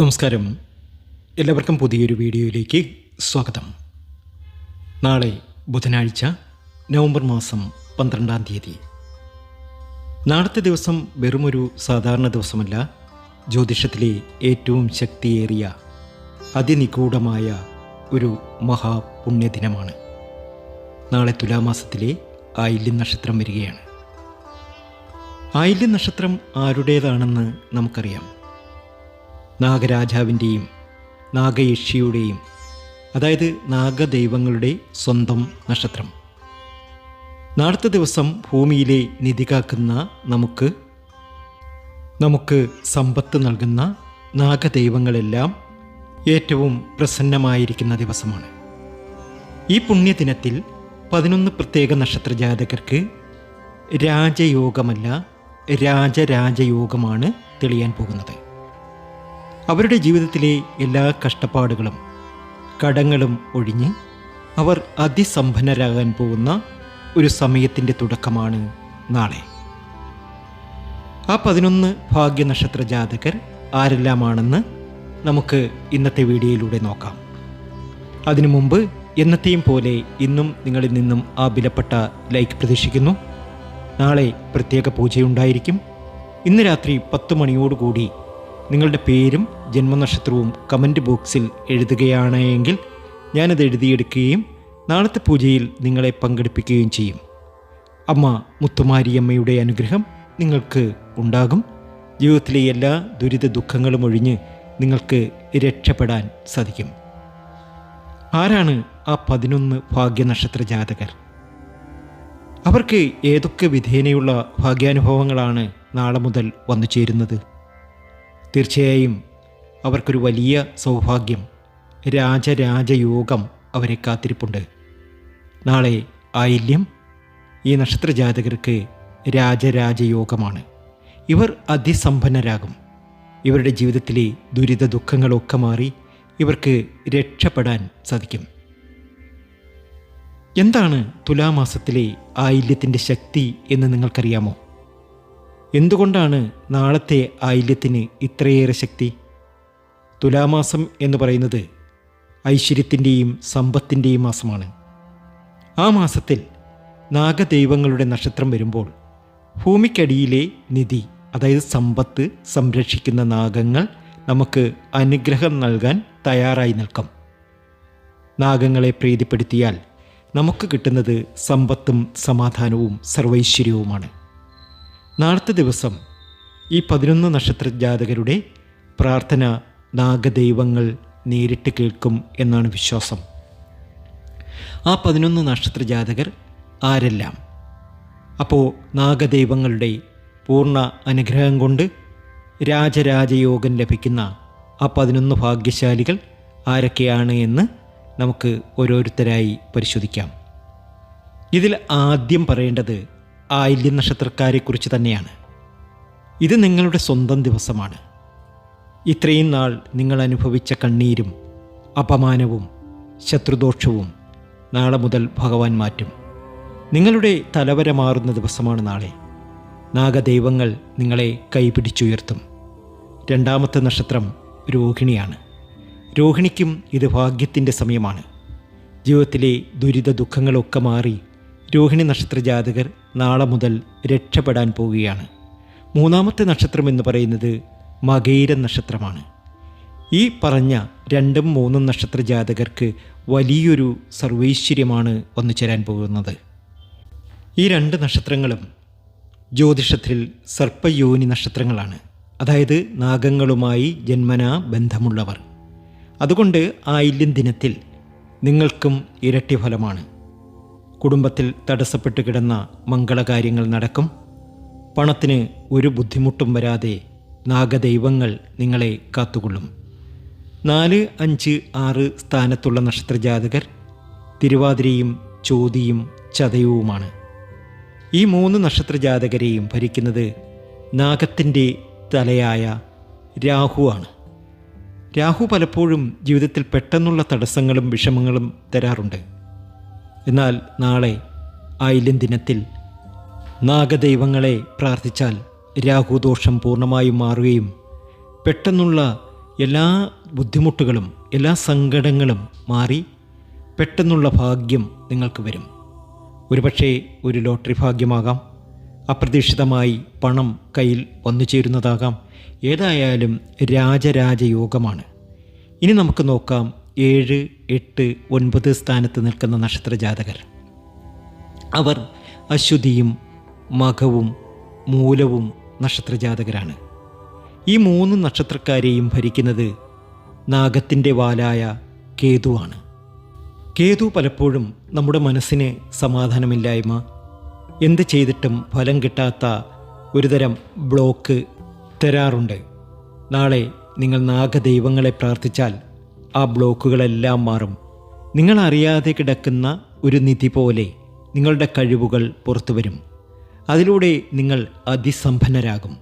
നമസ്കാരം. എല്ലാവർക്കും പുതിയൊരു വീഡിയോയിലേക്ക് സ്വാഗതം. നാളെ ബുധനാഴ്ച നവംബർ മാസം പന്ത്രണ്ടാം തീയതി. നാളത്തെ ദിവസം വെറുമൊരു സാധാരണ ദിവസമല്ല ജ്യോതിഷത്തിലെ ഏറ്റവും ശക്തിയേറിയ അതിനിഗൂഢമായ ഒരു മഹാപുണ്യദിനമാണ്. നാളെ തുലാമാസത്തിലെ ആയില്യം നക്ഷത്രം വരികയാണ്. ആയില്യം നക്ഷത്രം ആരുടേതാണെന്ന് നമുക്കറിയാം. നാഗരാജാവിന്റെയും നാഗയക്ഷിയുടെയും അതായത് നാഗദൈവങ്ങളുടെ സ്വന്തം നക്ഷത്രം. നാളത്തെ ദിവസം ഭൂമിയിലെ നിധി കാക്കുന്ന നമുക്ക് നമുക്ക് സമ്പത്ത് നൽകുന്ന നാഗദൈവങ്ങളെല്ലാം ഏറ്റവും പ്രസന്നമായിരിക്കുന്ന ദിവസമാണ്. ഈ പുണ്യദിനത്തിൽ പതിനൊന്ന് പ്രത്യേക നക്ഷത്ര ജാതകർക്ക് രാജയോഗമല്ല രാജരാജയോഗമാണ് തെളിയാൻ പോകുന്നത്. അവരുടെ ജീവിതത്തിലെ എല്ലാ കഷ്ടപ്പാടുകളും കടങ്ങളും ഒഴിഞ്ഞ് അവർ അതിസമ്പന്നരാകാൻ പോകുന്ന ഒരു സമയത്തിന്റെ തുടക്കമാണ് നാളെ. ആ പതിനൊന്ന് ഭാഗ്യനക്ഷത്ര ജാതകർ ആരെല്ലാമാണെന്ന് നമുക്ക് ഇന്നത്തെ വീഡിയോയിലൂടെ നോക്കാം. അതിനു മുമ്പ് എന്നത്തെയും പോലെ ഇന്നും നിങ്ങളിൽ നിന്നും ആ വിലപ്പെട്ട ലൈക്ക് പ്രതീക്ഷിക്കുന്നു. നാളെ പ്രത്യേക പൂജയുണ്ടായിരിക്കും. ഇന്ന് രാത്രി പത്ത് മണിയോടുകൂടി നിങ്ങളുടെ പേരും ജന്മനക്ഷത്രവും കമന്റ് ബോക്സിൽ എഴുതുകയാണ് എങ്കിൽ ഞാനത് എഴുതിയെടുക്കുകയും നാളത്തെ പൂജയിൽ നിങ്ങളെ പങ്കെടുപ്പിക്കുകയും ചെയ്യും. അമ്മ മുത്തുമാരിയമ്മയുടെ അനുഗ്രഹം നിങ്ങൾക്ക് ഉണ്ടാകും. ജീവിതത്തിലെ എല്ലാ ദുരിത ദുഃഖങ്ങളും ഒഴിഞ്ഞ് നിങ്ങൾക്ക് രക്ഷപ്പെടാൻ സാധിക്കും. ആരാണ് ആ പതിനൊന്ന് ഭാഗ്യനക്ഷത്ര ജാതകർ? അവർക്ക് ഏതൊക്കെ വിധേനയുള്ള ഭാഗ്യാനുഭവങ്ങളാണ് നാളെ മുതൽ വന്നു ചേരുന്നത് തീർച്ചയായും അവർക്കൊരു വലിയ സൗഭാഗ്യം. രാജരാജയോഗം അവരെ കാത്തിരിപ്പുണ്ട്. നാളെ ആയില്യം ഈ നക്ഷത്രജാതകർക്ക് രാജരാജയോഗമാണ്. ഇവർ അതിസമ്പന്നരാകും. ഇവരുടെ ജീവിതത്തിലെ ദുരിത ദുഃഖങ്ങളൊക്കെ മാറി ഇവർക്ക് രക്ഷപ്പെടാൻ സാധിക്കും. എന്താണ് തുലാമാസത്തിലെ ആയില്യത്തിന്റെ ശക്തി എന്ന് നിങ്ങൾക്കറിയാമോ? എന്തുകൊണ്ടാണ് നാളത്തെ ആയില്യത്തിന് ഇത്രയേറെ ശക്തി? തുലാമാസം എന്ന് പറയുന്നത് ഐശ്വര്യത്തിന്റെയും സമ്പത്തിന്റെയും മാസമാണ്. ആ മാസത്തിൽ നാഗദൈവങ്ങളുടെ നക്ഷത്രം വരുമ്പോൾ ഭൂമിക്കടിയിലെ നിധി അതായത് സമ്പത്ത് സംരക്ഷിക്കുന്ന നാഗങ്ങൾ നമുക്ക് അനുഗ്രഹം നൽകാൻ തയ്യാറായി നിൽക്കും. നാഗങ്ങളെ പ്രീതിപ്പെടുത്തിയാൽ നമുക്ക് കിട്ടുന്നത് സമ്പത്തും സമാധാനവും സർവൈശ്വര്യവുമാണ്. നാളത്തെ ദിവസം ഈ പതിനൊന്ന് നക്ഷത്ര ജാതകരുടെ പ്രാർത്ഥന നാഗദൈവങ്ങൾ നേരിട്ട് കേൾക്കും എന്നാണ് വിശ്വാസം. ആ പതിനൊന്ന് നക്ഷത്ര ജാതകർ ആരെല്ലാം? അപ്പോൾ നാഗദൈവങ്ങളുടെ പൂർണ അനുഗ്രഹം കൊണ്ട് രാജരാജയോഗം ലഭിക്കുന്ന ആ പതിനൊന്ന് ഭാഗ്യശാലികൾ ആരൊക്കെയാണ് എന്ന് നമുക്ക് ഓരോരുത്തരായി പരിശോധിക്കാം. ഇതിൽ ആദ്യം പറയേണ്ടത് ആയില്യ നക്ഷത്രക്കാരെക്കുറിച്ച് തന്നെയാണ്. ഇത് നിങ്ങളുടെ സ്വന്തം ദിവസമാണ്. ഇത്രയും നാൾ നിങ്ങൾ അനുഭവിച്ച കണ്ണീരും അപമാനവും ശത്രുദോഷവും നാളെ മുതൽ ഭഗവാൻ മാറ്റും. നിങ്ങളുടെ തലവര മാറുന്ന ദിവസമാണ് നാളെ. നാഗദൈവങ്ങൾ നിങ്ങളെ കൈപിടിച്ചുയർത്തും. രണ്ടാമത്തെ നക്ഷത്രം രോഹിണിയാണ്. രോഹിണിക്കും ഇത് ഭാഗ്യത്തിന്റെ സമയമാണ്. ജീവിതത്തിലെ ദുരിത ദുഃഖങ്ങളൊക്കെ മാറി രോഹിണി നക്ഷത്ര ജാതകർ നാളെ മുതൽ രക്ഷപ്പെടാൻ പോവുകയാണ്. മൂന്നാമത്തെ നക്ഷത്രം എന്ന് പറയുന്നത് മകൈര നക്ഷത്രമാണ്. ഈ പറഞ്ഞ രണ്ടും മൂന്നും നക്ഷത്ര ജാതകർക്ക് വലിയൊരു സർവൈശ്വര്യമാണ് വന്നു ചേരാൻ പോകുന്നത്. ഈ രണ്ട് നക്ഷത്രങ്ങളും ജ്യോതിഷത്തിൽ സർപ്പയോനി നക്ഷത്രങ്ങളാണ്. അതായത് നാഗങ്ങളുമായി ജന്മനാ ബന്ധമുള്ളവർ. അതുകൊണ്ട് ആയില്യം ദിനത്തിൽ നിങ്ങൾക്കും ഇരട്ടി ഫലമാണ് കുടുംബത്തിൽ തടസ്സപ്പെട്ട് കിടന്ന മംഗളകാര്യങ്ങൾ നടക്കും. പണത്തിന് ഒരു ബുദ്ധിമുട്ടും വരാതെ നാഗദൈവങ്ങൾ നിങ്ങളെ കാത്തുകൊള്ളും. നാല് അഞ്ച് ആറ് സ്ഥാനത്തുള്ള നക്ഷത്രജാതകർ തിരുവാതിരയും ചോതിയും ചതയവുമാണ്. ഈ മൂന്ന് നക്ഷത്രജാതകരെയും ഭരിക്കുന്നത് നാഗത്തിന്റെ തലയായ രാഹുവാണ് രാഹു പലപ്പോഴും ജീവിതത്തിൽ പെട്ടെന്നുള്ള തടസ്സങ്ങളും വിഷമങ്ങളും തരാറുണ്ട്. എന്നാൽ നാളെ ആയില്യം ദിനത്തിൽ നാഗദൈവങ്ങളെ പ്രാർത്ഥിച്ചാൽ രാഹുദോഷം പൂർണമായും മാറുകയും പെട്ടെന്നുള്ള എല്ലാ ബുദ്ധിമുട്ടുകളും എല്ലാ സങ്കടങ്ങളും മാറി പെട്ടെന്നുള്ള ഭാഗ്യം നിങ്ങൾക്ക് വരും. ഒരുപക്ഷേ ഒരു ലോട്ടറി ഭാഗ്യമാകാം. അപ്രതീക്ഷിതമായി പണം കയ്യിൽ വന്നു ചേരുന്നതാകാം. ഏതായാലും രാജരാജയോഗമാണ്. ഇനി നമുക്ക് നോക്കാം ഏഴ് എട്ട് ഒൻപത് സ്ഥാനത്ത് നിൽക്കുന്ന നക്ഷത്രജാതകർ. അവർ അശ്വതിയും മഖവും മൂലവും നക്ഷത്രജാതകരാണ്. ഈ മൂന്ന് നക്ഷത്രക്കാരെയും ഭരിക്കുന്നത് നാഗത്തിന്റെ വാലായ കേതുവാണ് കേതു പലപ്പോഴും നമ്മുടെ മനസ്സിന് സമാധാനമില്ലായ്മ എന്ത് ചെയ്തിട്ടും ഫലം കിട്ടാത്ത ഒരുതരം ബ്ലോക്ക് തരാറുണ്ട്. നാളെ നിങ്ങൾ നാഗദൈവങ്ങളെ പ്രാർത്ഥിച്ചാൽ ആ ബ്ലോക്കുകളെല്ലാം മാറും. നിങ്ങൾ അറിയാതെ കിടക്കുന്ന ഒരു നിധി പോലെ നിങ്ങളുടെ കഴിവുകൾ പുറത്തു വരും. അതിലൂടെ നിങ്ങൾ അതിസമ്പന്നരാകും.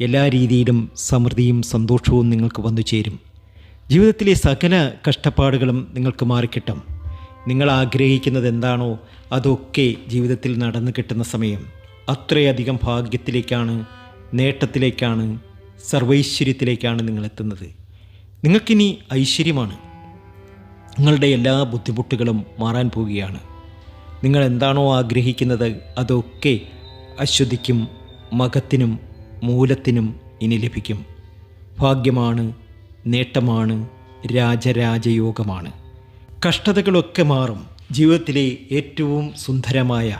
എല്ലാ രീതിയിലും സമൃദ്ധിയും സന്തോഷവും നിങ്ങൾക്ക് വന്നു ചേരും. ജീവിതത്തിലെ സകല കഷ്ടപ്പാടുകളും നിങ്ങൾക്ക് മാറിക്കിട്ടും. നിങ്ങൾ ആഗ്രഹിക്കുന്നത് എന്താണോ അതൊക്കെ ജീവിതത്തിൽ നടന്നു കിട്ടുന്ന സമയം. അത്രയധികം ഭാഗ്യത്തിലേക്കാണ് നേട്ടത്തിലേക്കാണ് സർവൈശ്വര്യത്തിലേക്കാണ് നിങ്ങൾ എത്തുന്നത്. നിങ്ങൾക്കിനി ഐശ്വര്യമാണ്. നിങ്ങളുടെ എല്ലാ ബുദ്ധിമുട്ടുകളും മാറാൻ പോവുകയാണ്. നിങ്ങൾ എന്താണോ ആഗ്രഹിക്കുന്നത് അതൊക്കെ അശ്വതിക്കും മകത്തിനും മൂലത്തിനും ഇനി ലഭിക്കും. ഭാഗ്യമാണ് നേട്ടമാണ് രാജരാജയോഗമാണ്. കഷ്ടതകളൊക്കെ മാറും. ജീവിതത്തിലെ ഏറ്റവും സുന്ദരമായ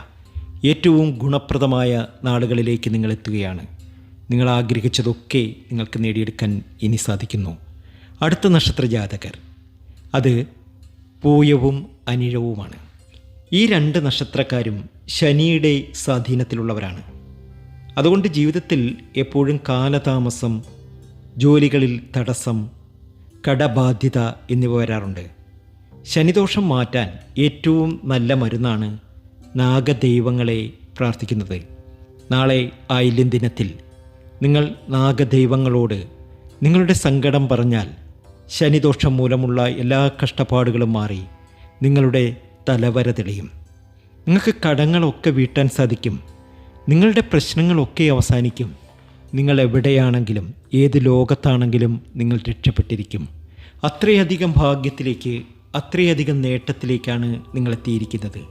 ഏറ്റവും ഗുണപ്രദമായ നാളുകളിലേക്ക് നിങ്ങൾ എത്തുകയാണ്. നിങ്ങൾ ആഗ്രഹിച്ചതൊക്കെ നിങ്ങൾക്ക് നേടിയെടുക്കാൻ ഇനി സാധിക്കുന്നു. അടുത്ത നക്ഷത്ര ജാതകർ അത് പൂയവും അനിഴവുമാണ്. ഈ രണ്ട് നക്ഷത്രക്കാരും ശനിയുടെ സ്വാധീനത്തിലുള്ളവരാണ്. അതുകൊണ്ട് ജീവിതത്തിൽ എപ്പോഴും കാലതാമസം ജോലികളിൽ തടസ്സം കടബാധ്യത എന്നിവ വരാറുണ്ട്. ശനിദോഷം മാറ്റാൻ ഏറ്റവും നല്ല മരുന്നാണ് നാഗദൈവങ്ങളെ പ്രാർത്ഥിക്കുന്നത്. നാളെ ആയില്യം ദിനത്തിൽ നിങ്ങൾ നാഗദൈവങ്ങളോട് നിങ്ങളുടെ സങ്കടം പറഞ്ഞാൽ ശനിദോഷം മൂലമുള്ള എല്ലാ കഷ്ടപ്പാടുകളും മാറി. നിങ്ങളുടെ തലവര തെളിയും. നിങ്ങൾക്ക് കടങ്ങളൊക്കെ വീട്ടാൻ സാധിക്കും. നിങ്ങളുടെ പ്രശ്നങ്ങളൊക്കെ അവസാനിക്കും. നിങ്ങൾ എവിടെയാണെങ്കിലും ഏത് ലോകത്താണെങ്കിലും നിങ്ങൾ രക്ഷപ്പെട്ടിരിക്കും. അത്രയധികം ഭാഗ്യത്തിലേക്ക് അത്രയധികം നേട്ടത്തിലേക്കാണ് നിങ്ങൾ എത്തിയിരിക്കുന്നത്.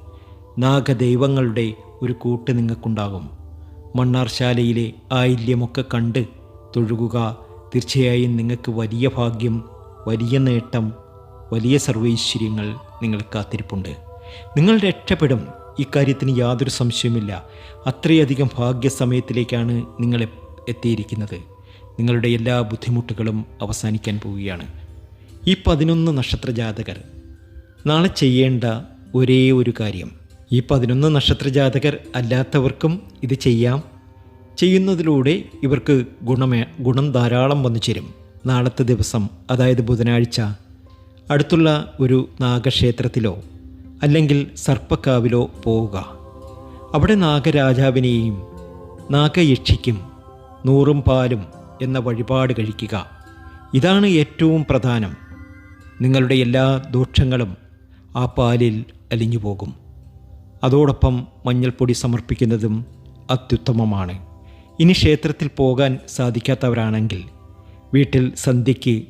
നാഗദൈവങ്ങളുടെ ഒരു കൂട്ട് നിങ്ങൾക്കുണ്ടാകും. മണ്ണാർശാലയിലെ ആയില്യമൊക്കെ കണ്ട് തൊഴുകുക തീർച്ചയായും നിങ്ങൾക്ക് വലിയ ഭാഗ്യം വലിയ നേട്ടം വലിയ സർവൈശ്വര്യങ്ങൾ നിങ്ങൾ കാത്തിരിപ്പുണ്ട്. നിങ്ങൾ രക്ഷപ്പെടും. ഇക്കാര്യത്തിന് യാതൊരു സംശയവുമില്ല. അത്രയധികം ഭാഗ്യസമയത്തിലേക്കാണ് നിങ്ങൾ എത്തിയിരിക്കുന്നത്. നിങ്ങളുടെ എല്ലാ ബുദ്ധിമുട്ടുകളും അവസാനിക്കാൻ പോവുകയാണ്. ഈ പതിനൊന്ന് നക്ഷത്ര ജാതകർ നാളെ ചെയ്യേണ്ട ഒരേ ഒരു കാര്യം. ഈ പതിനൊന്ന് നക്ഷത്ര ജാതകർ അല്ലാത്തവർക്കും ഇത് ചെയ്യാം. ചെയ്യുന്നതിലൂടെ ഇവർക്ക് ഗുണമേ ഗുണം ധാരാളം വന്നു ചേരും നാളത്തെ ദിവസം അതായത് ബുധനാഴ്ച അടുത്തുള്ള ഒരു നാഗക്ഷേത്രത്തിലോ അല്ലെങ്കിൽ സർപ്പക്കാവിലോ പോവുക. അവിടെ നാഗരാജാവിനെയും നാഗയക്ഷിക്കും നൂറും പാലും എന്ന വഴിപാട് കഴിക്കുക. ഇതാണ് ഏറ്റവും പ്രധാനം. നിങ്ങളുടെ എല്ലാ ദോഷങ്ങളും ആ പാലിൽ അലിഞ്ഞു പോകും അതോടൊപ്പം മഞ്ഞൾപ്പൊടി സമർപ്പിക്കുന്നതും അത്യുത്തമമാണ്. ഇനി ക്ഷേത്രത്തിൽ പോകാൻ സാധിക്കാത്തവരാണെങ്കിൽ വീട്ടിൽ സന്ധ്യയ്ക്ക്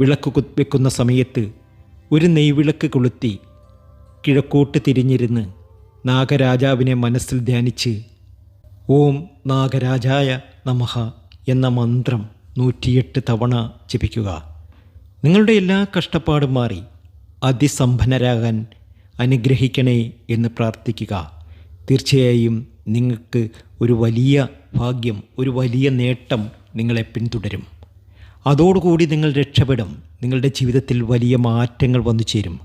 വിളക്ക് കുത്തിവെക്കുന്ന സമയത്ത് ഒരു നെയ്വിളക്ക് കൊളുത്തി കിഴക്കോട്ട് തിരിഞ്ഞിരുന്ന് നാഗരാജാവിനെ മനസ്സിൽ ധ്യാനിച്ച് ഓം നാഗരാജായ നമഹ എന്ന മന്ത്രം നൂറ്റിയെട്ട് തവണ ജപിക്കുക. നിങ്ങളുടെ എല്ലാ കഷ്ടപ്പാടും മാറി അതിസമ്പന്നരാകാൻ അനുഗ്രഹിക്കണേ എന്ന് പ്രാർത്ഥിക്കുക. തീർച്ചയായും നിങ്ങൾക്ക് ഒരു വലിയ ഭാഗ്യം ഒരു വലിയ നേട്ടം നിങ്ങളെ പിന്തുടരും. അതോടുകൂടി നിങ്ങൾ രക്ഷപ്പെടും. നിങ്ങളുടെ ജീവിതത്തിൽ വലിയ മാറ്റങ്ങൾ വന്നു ചേരും.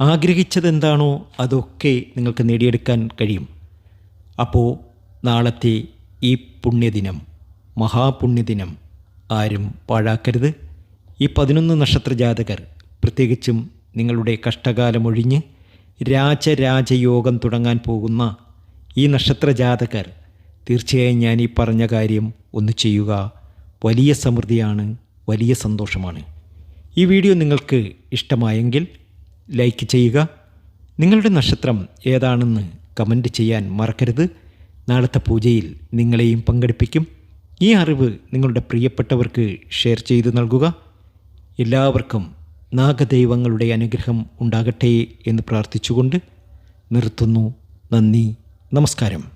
ആഗ്രഹിച്ചതെന്താണോ അതൊക്കെ നിങ്ങൾക്ക് നേടിയെടുക്കാൻ കഴിയും. അപ്പോൾ നാളത്തെ ഈ പുണ്യദിനം മഹാപുണ്യദിനം ആരും പാഴാക്കരുത്. ഈ പതിനൊന്ന് നക്ഷത്ര ജാതകർ പ്രത്യേകിച്ചും നിങ്ങളുടെ കഷ്ടകാലമൊഴിഞ്ഞ് രാജരാജയോഗം തുടങ്ങാൻ പോകുന്ന ഈ നക്ഷത്ര ജാതകർ തീർച്ചയായും ഞാൻ ഈ പറഞ്ഞ കാര്യം ഒന്ന് ചെയ്യുക. വലിയ സമൃദ്ധിയാണ് വലിയ സന്തോഷമാണ്. ഈ വീഡിയോ നിങ്ങൾക്ക് ഇഷ്ടമായെങ്കിൽ ലൈക്ക് ചെയ്യുക. നിങ്ങളുടെ നക്ഷത്രം ഏതാണെന്ന് കമന്റ് ചെയ്യാൻ മറക്കരുത്. നാളത്തെ പൂജയിൽ നിങ്ങളെയും പങ്കെടുപ്പിക്കും. ഈ അറിവ് നിങ്ങളുടെ പ്രിയപ്പെട്ടവർക്ക് ഷെയർ ചെയ്തു നൽകുക. എല്ലാവർക്കും നാഗദൈവങ്ങളുടെ അനുഗ്രഹം ഉണ്ടാകട്ടെ എന്ന് പ്രാർത്ഥിച്ചുകൊണ്ട് നിർത്തുന്നു. നന്ദി. നമസ്കാരം.